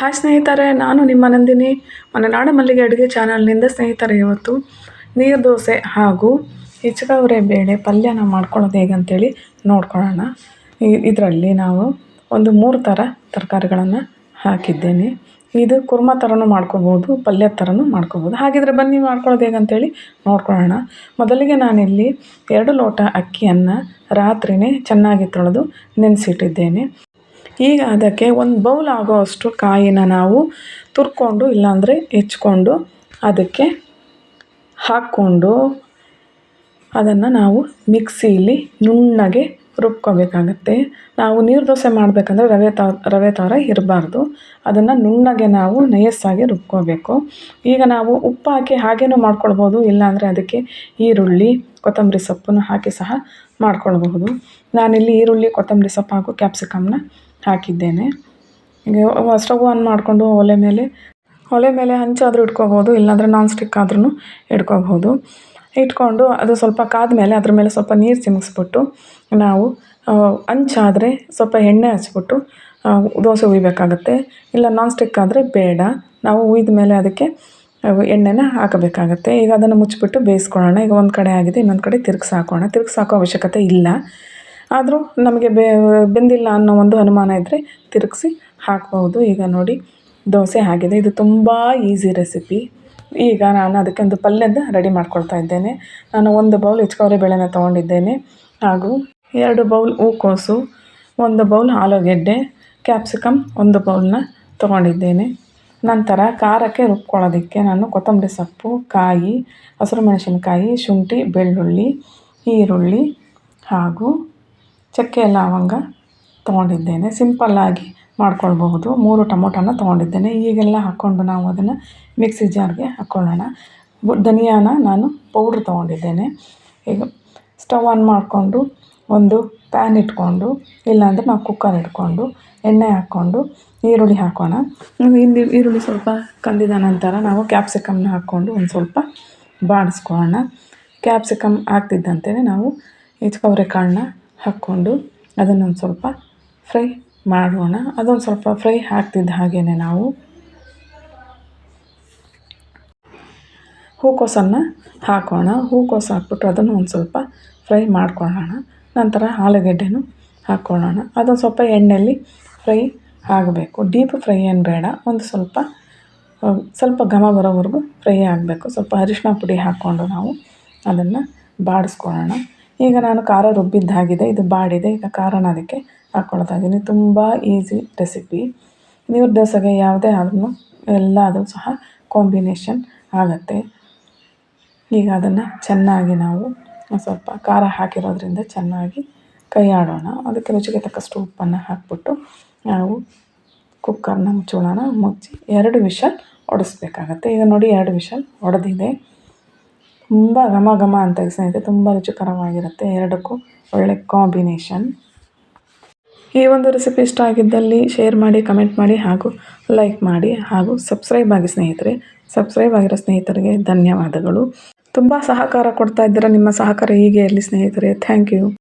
Hi ಸ್ನೇಹಿತರೆ, ನಾನು ನಿಮ್ಮ ನಂದಿನಿ. ಮಲೆನಾಡ ಮಲ್ಲಿಗೆ ಅಡುಗೆ ಚಾನಲ್ನಿಂದ ಸ್ನೇಹಿತರೆ, ಇವತ್ತು ನೀರು ದೋಸೆ ಹಾಗೂ ಹಿಚಕವರೆ ಬೇಳೆ ಪಲ್ಯನ ಮಾಡ್ಕೊಳ್ಳೋದು ಹೇಗಂತೇಳಿ ನೋಡ್ಕೊಳ್ಳೋಣ. ಇದರಲ್ಲಿ ನಾವು ಒಂದು ಮೂರು ಥರ ತರಕಾರಿಗಳನ್ನು ಹಾಕಿದ್ದೇನೆ. ಇದು ಕುರ್ಮ ಥರನೂ ಮಾಡ್ಕೋಬೋದು, ಪಲ್ಯ ಥರನೂ ಮಾಡ್ಕೋಬೋದು. ಹಾಗಿದ್ರೆ ಬನ್ನಿ ಮಾಡ್ಕೊಳ್ಳೋದು ಹೇಗಂತೇಳಿ ನೋಡ್ಕೊಳ್ಳೋಣ. ಮೊದಲಿಗೆ ನಾನಿಲ್ಲಿ ಎರಡು ಲೋಟ ಅಕ್ಕಿಯನ್ನು ರಾತ್ರಿಯೇ ಚೆನ್ನಾಗಿ ತೊಳೆದು ನೆನೆಸಿಟ್ಟಿದ್ದೇನೆ. ಈಗ ಅದಕ್ಕೆ ಒಂದು ಬೌಲ್ ಆಗೋವಷ್ಟು ಕಾಯಿನ ನಾವು ತುರ್ಕೊಂಡು ಇಲ್ಲಾಂದರೆ ಹೆಚ್ಕೊಂಡು ಅದಕ್ಕೆ ಹಾಕ್ಕೊಂಡು ಅದನ್ನು ನಾವು ಮಿಕ್ಸಿಲಿ ನುಣ್ಣಗೆ ರುಬ್ಕೋಬೇಕಾಗತ್ತೆ. ನಾವು ನೀರು ದೋಸೆ ಮಾಡಬೇಕಂದ್ರೆ ರವೆ ತ, ರವೆ ಥರ ಇರಬಾರ್ದು. ಅದನ್ನು ನುಣ್ಣಗೆ ನಾವು ನಯಸ್ಸಾಗಿ ರುಬ್ಕೋಬೇಕು. ಈಗ ನಾವು ಉಪ್ಪು ಹಾಕಿ ಹಾಗೇನೂ ಮಾಡ್ಕೊಳ್ಬೋದು, ಇಲ್ಲಾಂದರೆ ಅದಕ್ಕೆ ಈರುಳ್ಳಿ, ಕೊತ್ತಂಬರಿ ಸೊಪ್ಪನ್ನು ಹಾಕಿ ಸಹ ಮಾಡ್ಕೊಳ್ಬಹುದು. ನಾನಿಲ್ಲಿ ಈರುಳ್ಳಿ, ಕೊತ್ತಂಬರಿ ಸೊಪ್ಪು ಹಾಗೂ ಕ್ಯಾಪ್ಸಿಕಮ್ನ ಹಾಕಿದ್ದೇನೆ. ಈಗ ಸ್ಟವ್ ಆನ್ ಮಾಡಿಕೊಂಡು ಒಲೆ ಮೇಲೆ ಒಲೆ ಮೇಲೆ ಹಂಚಾದರೂ ಇಟ್ಕೋಬೋದು, ಇಲ್ಲಾಂದರೆ ನಾನ್ ಸ್ಟಿಕ್ ಆದ್ರೂ ಇಟ್ಕೋಬೋದು. ಇಟ್ಕೊಂಡು ಅದು ಸ್ವಲ್ಪ ಕಾದ ಮೇಲೆ ಅದ್ರ ಮೇಲೆ ಸ್ವಲ್ಪ ನೀರು ಚಿಮುಕ್ಸ್ಬಿಟ್ಟು ನಾವು ಹಂಚಾದರೆ ಸ್ವಲ್ಪ ಎಣ್ಣೆ ಹಚ್ಬಿಟ್ಟು ದೋಸೆ ಹುಯ್ಬೇಕಾಗತ್ತೆ. ಇಲ್ಲ ನಾನ್ ಸ್ಟಿಕ್ ಆದರೆ ಬೇಡ. ನಾವು ಹುಯ್ದ ಮೇಲೆ ಅದಕ್ಕೆ ಎಣ್ಣೆನ ಹಾಕಬೇಕಾಗತ್ತೆ. ಈಗ ಅದನ್ನು ಮುಚ್ಚಿಬಿಟ್ಟು ಬೇಯಿಸ್ಕೊಳ್ಳೋಣ. ಈಗ ಒಂದು ಕಡೆ ಆಗಿದೆ, ಇನ್ನೊಂದು ಕಡೆ ತಿರುಗಿಸಾಕೋಣ. ಹಾಕೋಣ ಹಾಕೋ ಅವಶ್ಯಕತೆ ಇಲ್ಲ. ಆದರೂ ನಮಗೆ ಬೆಂದಿಲ್ಲ ಅನ್ನೋ ಒಂದು ಅನುಮಾನ ಇದ್ದರೆ ತಿರುಗಿಸಿ ಹಾಕ್ಬೋದು ಈಗ ನೋಡಿ, ದೋಸೆ ಆಗಿದೆ. ಇದು ತುಂಬ ಈಸಿ ರೆಸಿಪಿ ಈಗ ನಾನು ಅದಕ್ಕೆ ಒಂದು ಪಲ್ಯದ ರೆಡಿ ಮಾಡ್ಕೊಳ್ತಾ ಇದ್ದೇನೆ. ನಾನು ಒಂದು ಬೌಲ್ ಹೆಚ್ಕವರೆ ಬೇಳೆನ ತೊಗೊಂಡಿದ್ದೇನೆ. ಹಾಗೂ ಎರಡು ಬೌಲ್ ಹೂಕೋಸು, ಒಂದು ಬೌಲ್ ಆಲೂಗೆಡ್ಡೆ ಕ್ಯಾಪ್ಸಿಕಮ್ ಒಂದು ಬೌಲ್ನ ತೊಗೊಂಡಿದ್ದೇನೆ. ನಂತರ ಖಾರಕ್ಕೆ ರುಬ್ಕೊಳ್ಳೋದಕ್ಕೆ ನಾನು ಕೊತ್ತಂಬರಿ ಸೊಪ್ಪು, ಕಾಯಿ, ಹಸಿರು ಮೆಣಸಿನಕಾಯಿ, ಶುಂಠಿ, ಬೆಳ್ಳುಳ್ಳಿ, ಈರುಳ್ಳಿ ಹಾಗೂ ಚಕ್ಕೆ ಲವಂಗ ತೊಗೊಂಡಿದ್ದೇನೆ. ಸಿಂಪಲ್ಲಾಗಿ ಮಾಡ್ಕೊಳ್ಬಹುದು. ಮೂರು ಟೊಮೊಟೊನ ತೊಗೊಂಡಿದ್ದೇನೆ. ಈಗೆಲ್ಲ ಹಾಕ್ಕೊಂಡು ನಾವು ಅದನ್ನು ಮಿಕ್ಸಿ ಜಾರ್ಗೆ ಹಾಕ್ಕೊಳ್ಳೋಣ ಧನಿಯಾನ ನಾನು ಪೌಡ್ರ್ ತೊಗೊಂಡಿದ್ದೇನೆ. ಈಗ ಸ್ಟವ್ ಆನ್ ಮಾಡಿಕೊಂಡು ಒಂದು ಪ್ಯಾನ್ ಇಟ್ಕೊಂಡು, ಇಲ್ಲಾಂದರೆ ನಾವು ಕುಕ್ಕರ್ ಇಟ್ಕೊಂಡು, ಎಣ್ಣೆ ಹಾಕ್ಕೊಂಡು, ಈರುಳ್ಳಿ ಹಾಕೋಣ. ಇಲ್ಲಿ ಈರುಳ್ಳಿ ಸ್ವಲ್ಪ ಕಂದಿದ ನಂತರ ನಾವು ಕ್ಯಾಪ್ಸಿಕಮ್ನ ಹಾಕ್ಕೊಂಡು ಒಂದು ಸ್ವಲ್ಪ ಬಾಡಿಸ್ಕೊಳ್ಳೋಣ. ಕ್ಯಾಪ್ಸಿಕಮ್ ಹಾಕ್ತಿದ್ದಂತೆಯೇ ನಾವು ಹೆಚ್ಕೊಬ್ರಿ ಕಾಳನ್ನ ಹಾಕ್ಕೊಂಡು ಅದನ್ನೊಂದು ಸ್ವಲ್ಪ ಫ್ರೈ ಮಾಡೋಣ. ಅದೊಂದು ಸ್ವಲ್ಪ ಫ್ರೈ ಹಾಕ್ತಿದ್ದ ಹಾಗೆಯೇ ನಾವು. ಹೂಕೋಸನ್ನು ಹಾಕೋಣ. ಹೂಕೋಸು ಹಾಕ್ಬಿಟ್ಟು ಅದನ್ನು ಒಂದು ಸ್ವಲ್ಪ ಫ್ರೈ ಮಾಡ್ಕೊಳ್ಳೋಣ. ನಂತರ ಆಲೂಗೆಡ್ಡೆನೂ ಹಾಕ್ಕೊಳ್ಳೋಣ. ಅದೊಂದು ಸ್ವಲ್ಪ ಎಣ್ಣೆಯಲ್ಲಿ ಫ್ರೈ ಆಗಬೇಕು. ಡೀಪ್ ಫ್ರೈ ಏನು ಬೇಡ. ಒಂದು ಸ್ವಲ್ಪ ಸ್ವಲ್ಪ ಘಮ ಬರೋವರೆಗೂ ಫ್ರೈ ಆಗಬೇಕು. ಸ್ವಲ್ಪ ಅರಿಶಿನ ಪುಡಿ ಹಾಕ್ಕೊಂಡು ನಾವು ಅದನ್ನು ಬಾಡಿಸ್ಕೊಳ್ಳೋಣ. ಈಗ ನಾನು ಖಾರ ರುಬ್ಬಿದ್ದಾಗಿದೆ ಇದು ಬಾಡಿದೆ, ಈಗ ಖಾರನ ಅದಕ್ಕೆ ಹಾಕ್ಕೊಳ್ತಾ ಇದ್ದೀನಿ ತುಂಬ ಈಸಿ ರೆಸಿಪಿ ನೀರು ದೋಸೆಗೆ ಯಾವುದೇ ಆದ್ರೂ ಎಲ್ಲದೂ ಸಹ ಕಾಂಬಿನೇಷನ್ ಆಗುತ್ತೆ. ಈಗ ಅದನ್ನು ಚೆನ್ನಾಗಿ ನಾವು ಸ್ವಲ್ಪ ಖಾರ ಹಾಕಿರೋದ್ರಿಂದ ಚೆನ್ನಾಗಿ ಕೈ ಆಡೋಣ ಅದಕ್ಕೆ ರುಚಿಗೆ ತಕ್ಕಷ್ಟು ಉಪ್ಪನ್ನು ಹಾಕ್ಬಿಟ್ಟು ನಾವು ಕುಕ್ಕರ್ನ ಮುಚ್ಚೋಣ ಮುಚ್ಚಿ ಎರಡು ವಿಷಲ್ ಹೊಡೆಸ್ಬೇಕಾಗತ್ತೆ ಈಗ ನೋಡಿ ಎರಡು ವಿಷಲ್ ಹೊಡೆದಿದೆ ತುಂಬ ಘಮ ಘಮ ಅಂತ ಸ್ನೇಹಿತರೆ, ತುಂಬ ರುಚಿಕರವಾಗಿರುತ್ತೆ ಎರಡಕ್ಕೂ ಒಳ್ಳೆ ಕಾಂಬಿನೇಷನ್ ಈ ಒಂದು ರೆಸಿಪಿ ಇಷ್ಟ ಆಗಿದ್ದಲ್ಲಿ ಶೇರ್ ಮಾಡಿ ಕಮೆಂಟ್ ಮಾಡಿ ಹಾಗೂ ಲೈಕ್ ಮಾಡಿ ಹಾಗೂ ಸಬ್ಸ್ಕ್ರೈಬ್ ಆಗಿ ಸ್ನೇಹಿತರೆ. ಸಬ್ಸ್ಕ್ರೈಬ್ ಆಗಿರೋ ಸ್ನೇಹಿತರಿಗೆ ಧನ್ಯವಾದಗಳು. ತುಂಬ ಸಹಕಾರ ಕೊಡ್ತಾ ಇದ್ದೀರ ನಿಮ್ಮ ಸಹಕಾರ ಹೀಗೆ ಇರಲಿ ಸ್ನೇಹಿತರೆ. Thank you